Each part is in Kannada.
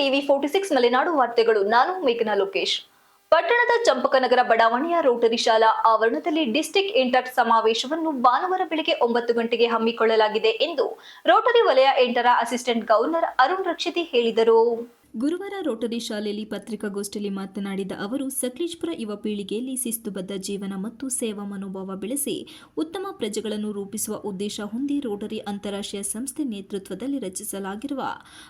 ಟಿವಿ ಫೋರ್ಟಿ ಸಿಕ್ಸ್ ಮಲೆನಾಡು ವಾರ್ತೆಗಳು. ನಾನು ಮೇಘನಾ ಲೋಕೇಶ್. ಪಟ್ಟಣದ ಚಂಪಕನಗರ ಬಡಾವಣೆಯ ರೋಟರಿ ಶಾಲಾ ಆವರಣದಲ್ಲಿ ಡಿಸ್ಟಿಕ್ ಇಂಟರ್ ಸಮಾವೇಶವನ್ನು ಭಾನುವಾರ ಬೆಳಗ್ಗೆ ಒಂಬತ್ತು ಗಂಟೆಗೆ ಹಮ್ಮಿಕೊಳ್ಳಲಾಗಿದೆ ಎಂದು ರೋಟರಿ ವಲಯ ಎಂಟರ ಅಸಿಸ್ಟೆಂಟ್ ಗವರ್ನರ್ ಅರುಣ್ ರಕ್ಷಿತಿ ಹೇಳಿದರು. ಗುರುವಾರ ರೋಟರಿ ಶಾಲೆಯಲ್ಲಿ ಪತ್ರಿಕಾಗೋಷ್ಠಿಯಲ್ಲಿ ಮಾತನಾಡಿದ ಅವರು, ಸಕಲೇಶ್ಪುರ ಯುವ ಪೀಳಿಗೆಯಲ್ಲಿ ಶಿಸ್ತುಬದ್ಧ ಜೀವನ ಮತ್ತು ಸೇವಾ ಮನೋಭಾವ ಬೆಳೆಸಿ ಉತ್ತಮ ಪ್ರಜೆಗಳನ್ನು ರೂಪಿಸುವ ಉದ್ದೇಶ ಹೊಂದಿ ರೋಟರಿ ಅಂತಾರಾಷ್ಟ್ರೀಯ ಸಂಸ್ಥೆ ನೇತೃತ್ವದಲ್ಲಿ ರಚಿಸಲಾಗಿರುವ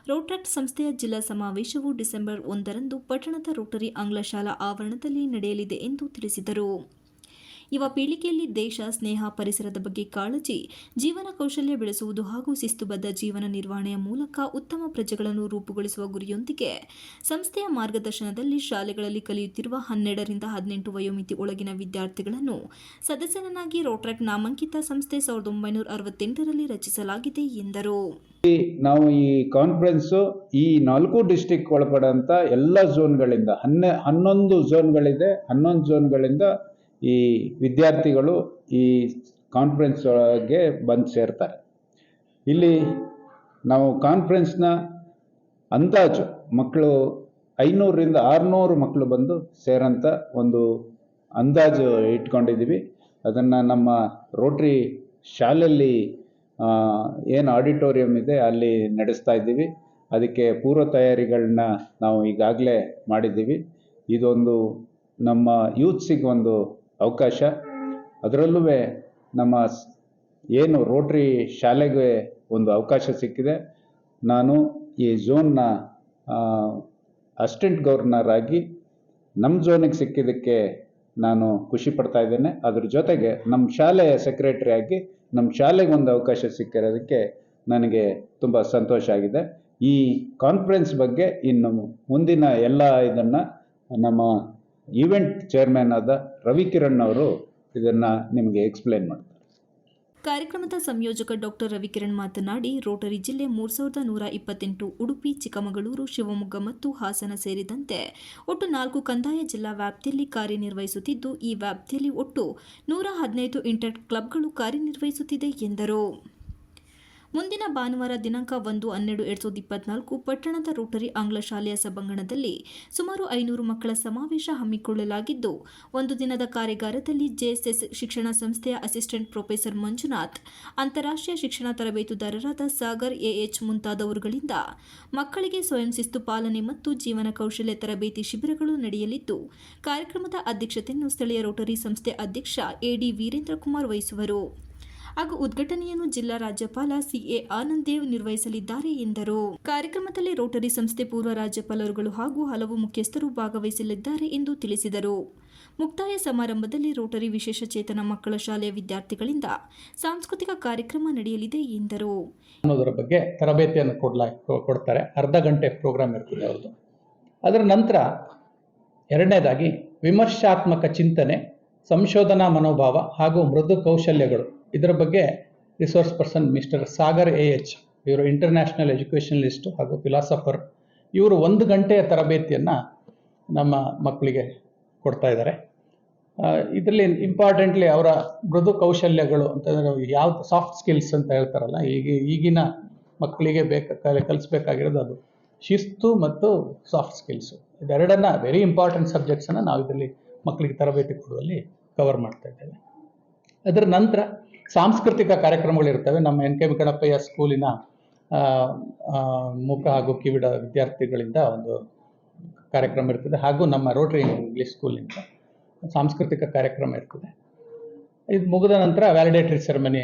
ರೋಟ್ರಾಕ್ಟ್ ಸಂಸ್ಥೆಯ ಜಿಲ್ಲಾ ಸಮಾವೇಶವು ಡಿಸೆಂಬರ್ ಒಂದರಂದು ಪಟ್ಟಣದ ರೋಟರಿ ಆಂಗ್ಲ ಶಾಲಾ ಆವರಣದಲ್ಲಿ ನಡೆಯಲಿದೆ ಎಂದು ತಿಳಿಸಿದರು. ಯುವ ಪೀಳಿಗೆಯಲ್ಲಿ ದೇಶ, ಸ್ನೇಹ, ಪರಿಸರದ ಬಗ್ಗೆ ಕಾಳಜಿ, ಜೀವನ ಕೌಶಲ್ಯ ಬೆಳೆಸುವುದು ಹಾಗೂ ಶಿಸ್ತುಬದ್ಧ ಜೀವನ ನಿರ್ವಹಣೆಯ ಮೂಲಕ ಉತ್ತಮ ಪ್ರಜೆಗಳನ್ನು ರೂಪುಗೊಳಿಸುವ ಗುರಿಯೊಂದಿಗೆ ಸಂಸ್ಥೆಯ ಮಾರ್ಗದರ್ಶನದಲ್ಲಿ ಶಾಲೆಗಳಲ್ಲಿ ಕಲಿಯುತ್ತಿರುವ ಹನ್ನೆರಡರಿಂದ ಹದಿನೆಂಟು ವಯೋಮಿತಿ ಒಳಗಿನ ವಿದ್ಯಾರ್ಥಿಗಳನ್ನು ಸದಸ್ಯರನ್ನಾಗಿ ರೋಟ್ರಾಕ್ ನಾಮಾಂಕಿತ ಸಂಸ್ಥೆ ಸಾವಿರದ ಒಂಬೈನೂರ ಅರವತ್ತೆಂಟರಲ್ಲಿ ರಚಿಸಲಾಗಿದೆ ಎಂದರು. ನಾವು ಈ ಕಾನ್ಫರೆನ್ಸ್ ಈ ನಾಲ್ಕು ಡಿಸ್ಟಿಕ್ ಒಳಪಡಂತ ಎಲ್ಲ ಝೋನ್ಗಳಿಂದ ಹನ್ನೆ, ಹನ್ನೊಂದು ಝೋನ್ಗಳಿದೆ ಹನ್ನೊಂದು ಝೋನ್ಗಳಿಂದ ಈ ವಿದ್ಯಾರ್ಥಿಗಳು ಈ ಕಾನ್ಫರೆನ್ಸ್ ಒಳಗೆ ಬಂದು ಸೇರ್ತಾರೆ. ಇಲ್ಲಿ ನಾವು ಕಾನ್ಫರೆನ್ಸ್ನ ಅಂದಾಜು ಮಕ್ಕಳು ಐನೂರರಿಂದ ಆರುನೂರು ಮಕ್ಕಳು ಬಂದು ಸೇರಂತ ಒಂದು ಅಂದಾಜು ಇಟ್ಕೊಂಡಿದ್ದೀವಿ. ಅದನ್ನು ನಮ್ಮ ರೋಟ್ರಿ ಶಾಲೆಯಲ್ಲಿ ಏನು ಆಡಿಟೋರಿಯಂ ಇದೆ ಅಲ್ಲಿ ನಡೆಸ್ತಾ ಇದ್ದೀವಿ. ಅದಕ್ಕೆ ಪೂರ್ವ ತಯಾರಿಗಳನ್ನ ನಾವು ಈಗಾಗಲೇ ಮಾಡಿದ್ದೀವಿ. ಇದೊಂದು ನಮ್ಮ ಯೂತ್ಸಿಗೆ ಒಂದು ಅವಕಾಶ. ಅದರಲ್ಲೂ ನಮ್ಮ ಏನು ರೋಟ್ರಿ ಶಾಲೆಗೆ ಒಂದು ಅವಕಾಶ ಸಿಕ್ಕಿದೆ. ನಾನು ಈ ಝೋನ್ನ ಅಸಿಸ್ಟೆಂಟ್ ಗವರ್ನರ್ ಆಗಿ ನಮ್ಮ ಝೋನಿಗೆ ಸಿಕ್ಕಿದ್ದಕ್ಕೆ ನಾನು ಖುಷಿ ಪಡ್ತಾ ಇದ್ದೇನೆ. ಅದ್ರ ಜೊತೆಗೆ ನಮ್ಮ ಶಾಲೆಯ ಸೆಕ್ರೆಟರಿ ಆಗಿ ನಮ್ಮ ಶಾಲೆಗೆ ಒಂದು ಅವಕಾಶ ಸಿಕ್ಕಿರೋದಕ್ಕೆ ನನಗೆ ತುಂಬ ಸಂತೋಷ ಆಗಿದೆ. ಈ ಕಾನ್ಫರೆನ್ಸ್ ಬಗ್ಗೆ ಇನ್ನು ಮುಂದಿನ ಎಲ್ಲ ಇದನ್ನು ನಮ್ಮ ಈವೆಂಟ್ ಚೇರ್ಮನ್ ಆದ ರವಿಕಿರಣ್ ಅವರು ಇದನ್ನು ನಿಮಗೆ ಎಕ್ಸ್ಪ್ಲೇನ್ ಮಾಡ್ತಾರೆ. ಕಾರ್ಯಕ್ರಮದ ಸಂಯೋಜಕ ಡಾಕ್ಟರ್ ರವಿಕಿರಣ್ ಮಾತನಾಡಿ, ರೋಟರಿ ಜಿಲ್ಲೆ ಮೂರು ಸಾವಿರದ ನೂರ ಇಪ್ಪತ್ತೆಂಟು ಉಡುಪಿ, ಚಿಕ್ಕಮಗಳೂರು, ಶಿವಮೊಗ್ಗ ಮತ್ತು ಹಾಸನ ಸೇರಿದಂತೆ ಒಟ್ಟು ನಾಲ್ಕು ಕಂದಾಯ ಜಿಲ್ಲಾ ವ್ಯಾಪ್ತಿಯಲ್ಲಿ ಕಾರ್ಯನಿರ್ವಹಿಸುತ್ತಿದ್ದು, ಈ ವ್ಯಾಪ್ತಿಯಲ್ಲಿ ಒಟ್ಟು ನೂರ ಹದಿನೈದು ಇಂಟರ್ ಕ್ಲಬ್ಗಳು ಕಾರ್ಯನಿರ್ವಹಿಸುತ್ತಿದೆ ಎಂದರು. ಮುಂದಿನ ಭಾನುವಾರ ದಿನಾಂಕ ಒಂದು ಹನ್ನೆರಡು ಎರಡ್ ಸಾವಿರದ ಇಪ್ಪತ್ನಾಲ್ಕು ಪಟ್ಟಣದ ರೋಟರಿ ಆಂಗ್ಲ ಶಾಲೆಯ ಸಭಾಂಗಣದಲ್ಲಿ ಸುಮಾರು ಐನೂರು ಮಕ್ಕಳ ಸಮಾವೇಶ ಹಮ್ಮಿಕೊಳ್ಳಲಾಗಿದ್ದು, ಒಂದು ದಿನದ ಕಾರ್ಯಾಗಾರದಲ್ಲಿ ಜೆಎಸ್ಎಸ್ ಶಿಕ್ಷಣ ಸಂಸ್ಥೆಯ ಅಸಿಸ್ಟೆಂಟ್ ಪ್ರೊಫೆಸರ್ ಮಂಜುನಾಥ್, ಅಂತಾರಾಷ್ಟ್ರೀಯ ಶಿಕ್ಷಣ ತರಬೇತುದಾರರಾದ ಸಾಗರ್ ಎಎಚ್ ಮುಂತಾದವರುಗಳಿಂದ ಮಕ್ಕಳಿಗೆ ಸ್ವಯಂ ಶಿಸ್ತು ಪಾಲನೆ ಮತ್ತು ಜೀವನ ಕೌಶಲ್ಯ ತರಬೇತಿ ಶಿಬಿರಗಳು ನಡೆಯಲಿದ್ದು, ಕಾರ್ಯಕ್ರಮದ ಅಧ್ಯಕ್ಷತೆಯನ್ನು ಸ್ಥಳೀಯ ರೋಟರಿ ಸಂಸ್ಥೆ ಅಧ್ಯಕ್ಷ ಎಡಿ ವೀರೇಂದ್ರ ಕುಮಾರ್ ವಹಿಸುವರು. ಹಾಗೂ ಉದ್ಘಾಟನೆಯನ್ನು ಜಿಲ್ಲಾ ರಾಜ್ಯಪಾಲ ಸಿಎ ಆನಂದ್ ದೇವ್ ನಿರ್ವಹಿಸಲಿದ್ದಾರೆ ಎಂದರು. ಕಾರ್ಯಕ್ರಮದಲ್ಲಿ ರೋಟರಿ ಸಂಸ್ಥೆ ಪೂರ್ವ ರಾಜ್ಯಪಾಲರುಗಳು ಹಾಗೂ ಹಲವು ಮುಖ್ಯಸ್ಥರು ಭಾಗವಹಿಸಲಿದ್ದಾರೆ ಎಂದು ತಿಳಿಸಿದರು. ಮುಕ್ತಾಯ ಸಮಾರಂಭದಲ್ಲಿ ರೋಟರಿ ವಿಶೇಷ ಚೇತನ ಮಕ್ಕಳ ಶಾಲೆಯ ವಿದ್ಯಾರ್ಥಿಗಳಿಂದ ಸಾಂಸ್ಕೃತಿಕ ಕಾರ್ಯಕ್ರಮ ನಡೆಯಲಿದೆ ಎಂದರು. ಅನ್ನೋದರ ಬಗ್ಗೆ ತರಬೇತಿಯನ್ನು ಕೊಡ್ತಾರೆ. ಅರ್ಧ ಗಂಟೆ ಪ್ರೋಗ್ರಾಮ್ ಇರ್ತದೆ ಅವ್ರದ್ದು. ಅದರ ನಂತರ ಎರಡನೇದಾಗಿ ವಿಮರ್ಶಾತ್ಮಕ ಚಿಂತನೆ, ಸಂಶೋಧನಾ ಮನೋಭಾವ ಹಾಗೂ ಮೃದು ಕೌಶಲ್ಯಗಳು. ಇದರ ಬಗ್ಗೆ resource person mister Sagar A H ಇವರು ಇಂಟರ್ನ್ಯಾಷನಲ್ ಎಜುಕೇಷನಲಿಸ್ಟ್ ಹಾಗೂ ಫಿಲಾಸಫರ್ ಇವರು ಒಂದು ಗಂಟೆಯ ತರಬೇತಿಯನ್ನು ನಮ್ಮ ಮಕ್ಕಳಿಗೆ ಕೊಡ್ತಾ ಇದ್ದಾರೆ. ಇದರಲ್ಲಿ ಇಂಪಾರ್ಟೆಂಟ್ಲಿ ಅವರ ಮೃದು ಕೌಶಲ್ಯಗಳು ಅಂತಂದರೆ ಯಾವ ಸಾಫ್ಟ್ ಸ್ಕಿಲ್ಸ್ ಅಂತ ಹೇಳ್ತಾರಲ್ಲ ಈಗ ಈಗಿನ ಮಕ್ಕಳಿಗೆ ಬೇಕು, ಕಲಿ- ಕಲಿಸ್ಬೇಕಾಗಿರೋದು ಅದು. ಶಿಸ್ತು ಮತ್ತು ಸಾಫ್ಟ್ ಸ್ಕಿಲ್ಸು ಇದೆರಡನ್ನ ವೆರಿ ಇಂಪಾರ್ಟೆಂಟ್ ಸಬ್ಜೆಕ್ಟ್ಸನ್ನು ನಾವು ಇದರಲ್ಲಿ ಮಕ್ಕಳಿಗೆ ತರಬೇತಿ ಕೊಡುವಲ್ಲಿ ಕವರ್ ಮಾಡ್ತಾ ಇದ್ದೇವೆ. ಅದರ ನಂತರ ಸಾಂಸ್ಕೃತಿಕ ಕಾರ್ಯಕ್ರಮಗಳಿರ್ತವೆ. ನಮ್ಮ ಎನ್ ಕೆ ವೆಂಕಟಪ್ಪಯ್ಯ ಸ್ಕೂಲಿನ ಮುಖ ಹಾಗೂ ಕಿವಿಡ ವಿದ್ಯಾರ್ಥಿಗಳಿಂದ ಒಂದು ಕಾರ್ಯಕ್ರಮ ಇರ್ತದೆ. ಹಾಗೂ ನಮ್ಮ ರೋಟರಿ ಇಂಗ್ಲಿಷ್ ಸ್ಕೂಲಿಂದ ಸಾಂಸ್ಕೃತಿಕ ಕಾರ್ಯಕ್ರಮ ಇರ್ತದೆ. ಇದು ಮುಗಿದ ನಂತರ ವ್ಯಾಲಿಡೇಟರಿ ಸೆರೆಮನಿ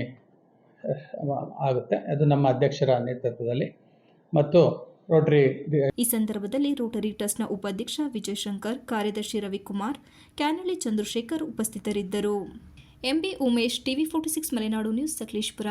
ಆಗುತ್ತೆ. ಅದು ನಮ್ಮ ಅಧ್ಯಕ್ಷರ ನೇತೃತ್ವದಲ್ಲಿ. ಮತ್ತು ರೋಟರಿ ಈ ಸಂದರ್ಭದಲ್ಲಿ ರೋಟರಿ ಟ್ರಸ್ಟ್ನ ಉಪಾಧ್ಯಕ್ಷ ವಿಜಯ್ ಶಂಕರ್ ಕಾರ್ಯದರ್ಶಿ ರವಿಕುಮಾರ್, ಕ್ಯಾನಳಿ ಚಂದ್ರಶೇಖರ್ ಉಪಸ್ಥಿತರಿದ್ದರು. M B Umesh TV forty six Malenadu news Sakleshpur